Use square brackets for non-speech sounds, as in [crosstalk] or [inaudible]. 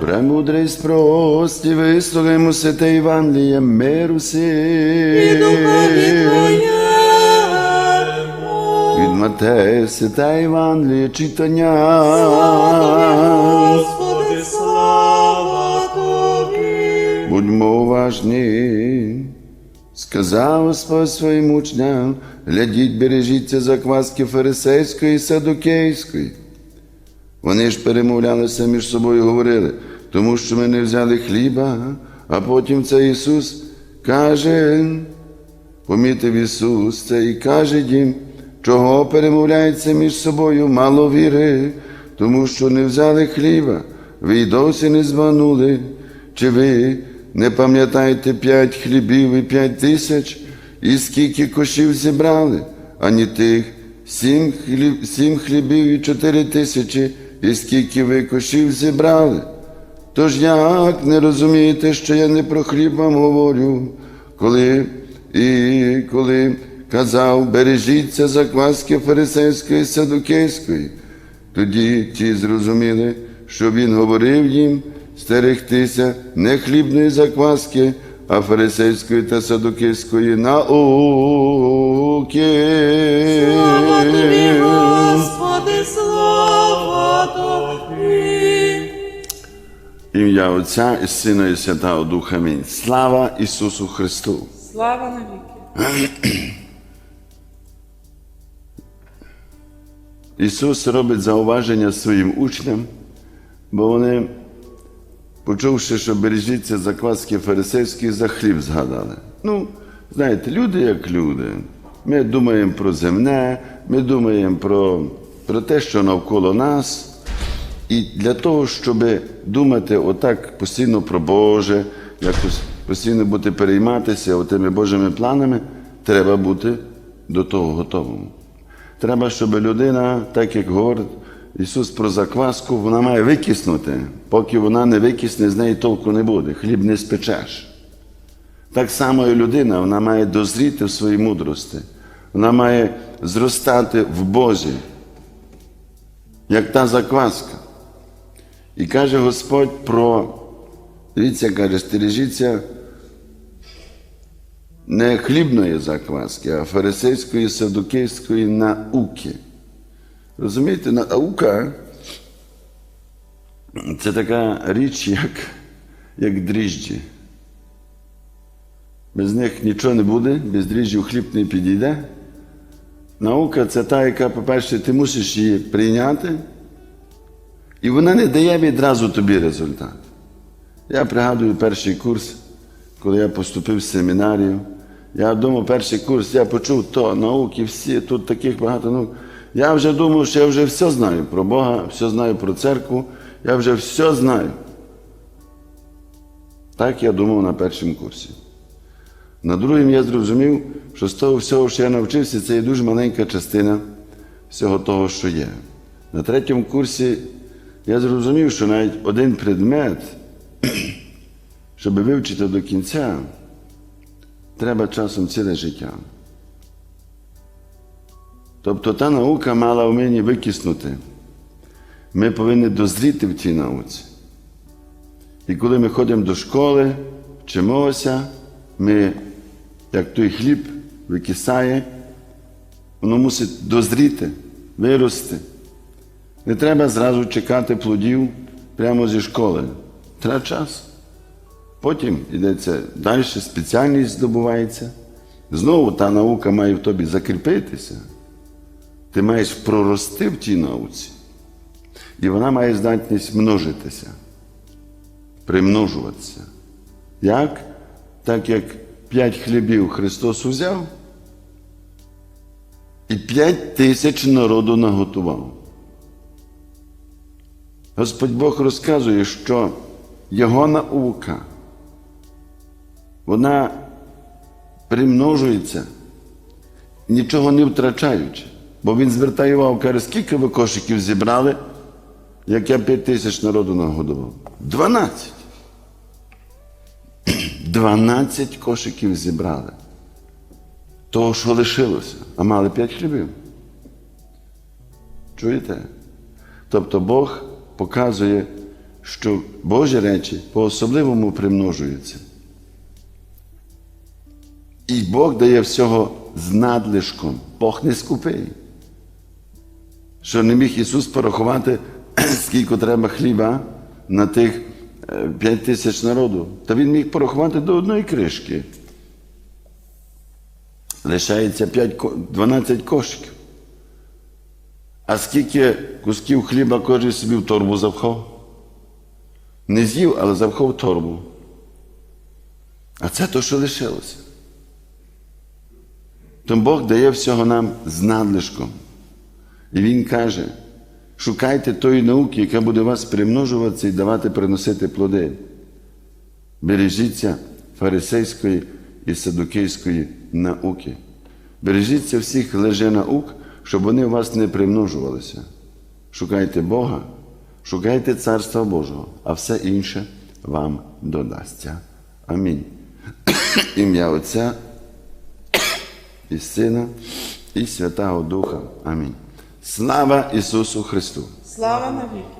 Премудрість прості, вислухаймо святе Євангеліє, миру і сі. духові Твоєму. Від Матея, святе Євангеліє, читання. Господи, слава Тобі. Будьмо уважні. Сказав Господь своїм учням, глядіть, бережіться закваски фарисейської і садукейської. Вони ж перемовлялися між собою і говорили, тому що ми не взяли хліба, а потім це Ісус каже, помітив Ісус це і каже їм, чого перемовляються між собою мало віри, тому що не взяли хліба, ви й досі не збанули. Чи ви не пам'ятаєте п'ять хлібів і п'ять тисяч, і скільки кошів зібрали, ані тих сім, хліб, сім хлібів і чотири тисячі, і скільки ви кошів зібрали? Тож як не розумієте, що я не про хліб вам говорю, коли і коли казав, бережіться закваски фарисейської і садукейської, тоді ті зрозуміли, що він говорив їм стерегтися не хлібної закваски, а фарисейської та садукейської науки. Ім'я Отця і Сина і Святого Духа. Амінь. Слава Ісусу Христу! Слава навіки. [clears throat] Ісус робить зауваження своїм учням, бо вони, почувши, що бережіться закваски фарисейські, за хліб згадали. Ну, знаєте, люди як люди. Ми думаємо про земне, ми думаємо про, про те, що навколо нас. І для того, щоб думати отак постійно про Боже, якось постійно бути перейматися тими Божими планами, треба бути до того готовим. Треба, щоб людина, так як говорить Ісус про закваску, вона має викиснути. Поки вона не викисне, з неї толку не буде. Хліб не спечеш. Так само і людина, вона має дозріти в своїй мудрості. Вона має зростати в Бозі, як та закваска. І каже Господь про, дивіться, каже, стережіться не хлібної закваски, а фарисейської садукейської науки. Розумієте, наука це така річ, як, як дріжджі. Без них нічого не буде, без дріжджів хліб не підійде. Наука це та, яка, по-перше, ти мусиш її прийняти, і вона не дає відразу тобі результат. Я пригадую перший курс, коли я поступив в семінарію. Я думав, перший курс, я почув то, науки, всі, тут таких багато наук. Я вже думав, що я вже все знаю про Бога, все знаю про церкву, я вже все знаю. Так я думав на першому курсі. На другому я зрозумів, що з того всього, що я навчився, це є дуже маленька частина всього того, що є. На третьому курсі я зрозумів, що навіть один предмет, щоб вивчити до кінця, треба часом ціле життя. Тобто та наука мала в мені викиснути. Ми повинні дозріти в цій науці. І коли ми ходимо до школи, вчимося, ми, як той хліб викисає, воно мусить дозріти, вирости. Не треба зразу чекати плодів прямо зі школи. Треба час. Потім йдеться далі, спеціальність здобувається. Знову та наука має в тобі закріпитися. Ти маєш прорости в тій науці. І вона має здатність множитися, примножуватися. Як? Так як п'ять хлібів Христос узяв і п'ять тисяч народу наготував. Господь Бог розказує, що Його наука, вона примножується, нічого не втрачаючи. Бо він звертає увагу, каже, скільки ви кошиків зібрали, як я п'ять тисяч народу нагодував? Дванадцять. [clears throat] Дванадцять кошиків зібрали. Того, що лишилося, а мали п'ять хлібів. Чуєте? Тобто Бог показує, що Божі речі по-особливому примножуються. І Бог дає всього з надлишком. Бог не скупий. Що не міг Ісус порахувати, [clears throat] скільки треба хліба на тих е, п'ять тисяч народу. Та Він міг порахувати до одної кришки. Лишається 5, 12 кошиків. А скільки кусків хліба кожен собі в торбу запхав? Не з'їв, але запхав в торбу. А це то, що лишилося. Тому Бог дає всього нам з надлишком. І Він каже: шукайте тої науки, яка буде вас примножуватися і давати приносити плоди. Бережіться фарисейської і садукейської науки. Бережіться всіх лженаук, щоб вони у вас не примножувалися. Шукайте Бога, шукайте Царства Божого, а все інше вам додасться. Амінь. [coughs] Ім'я Отця і Сина, і Святого Духа. Амінь. Слава Ісусу Христу! Слава навіки.